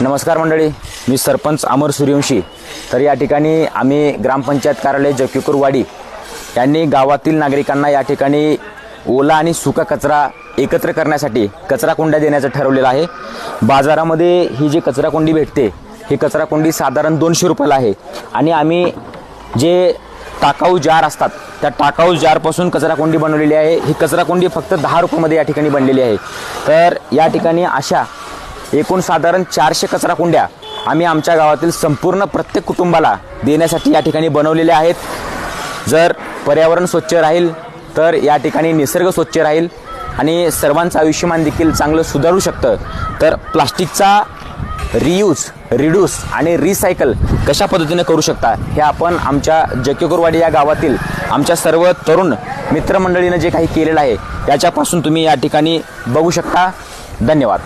नमस्कार मंडळी मी सरपंच अमर सूर्यवंशी. तर या ठिकाणी आम्ही ग्रामपंचायत कार्यालय जकीकुरवाडी यांनी गावातील नागरिकांना या ठिकाणी ओला आणि सुका कचरा एकत्र करण्यासाठी कचरा कुंड्या देण्याचं ठरवलेलं आहे. बाजारामध्ये ही जी कचरा कुंडी भेटते ही कचरा कुंडी साधारण दोनशे रुपयाला आहे. आणि आम्ही जे टाकाऊ जार असतात त्या टाकाऊ जारपासून कचराकुंडी बनवलेली आहे. ही कचराकुंडी फक्त दहा रुपयामध्ये या ठिकाणी बनलेली आहे. तर या ठिकाणी अशा एकूण साधारण चारशे कचरा कुंड्या आम्ही आमच्या गावातील संपूर्ण प्रत्येक कुटुंबाला देण्यासाठी या ठिकाणी बनवलेल्या आहेत. जर पर्यावरण स्वच्छ राहील तर या ठिकाणी निसर्ग स्वच्छ राहील आणि सर्वांचं आयुष्यमान देखील चांगलं सुधारू शकतं. तर प्लास्टिकचा रियूज रिड्यूस आणि रिसायकल कशा पद्धतीने करू शकता हे आपण आमच्या जकेगुरवाडी या गावातील आमच्या सर्व तरुण मित्रमंडळीनं जे काही केलेलं आहे याच्यापासून तुम्ही या ठिकाणी बघू शकता. धन्यवाद.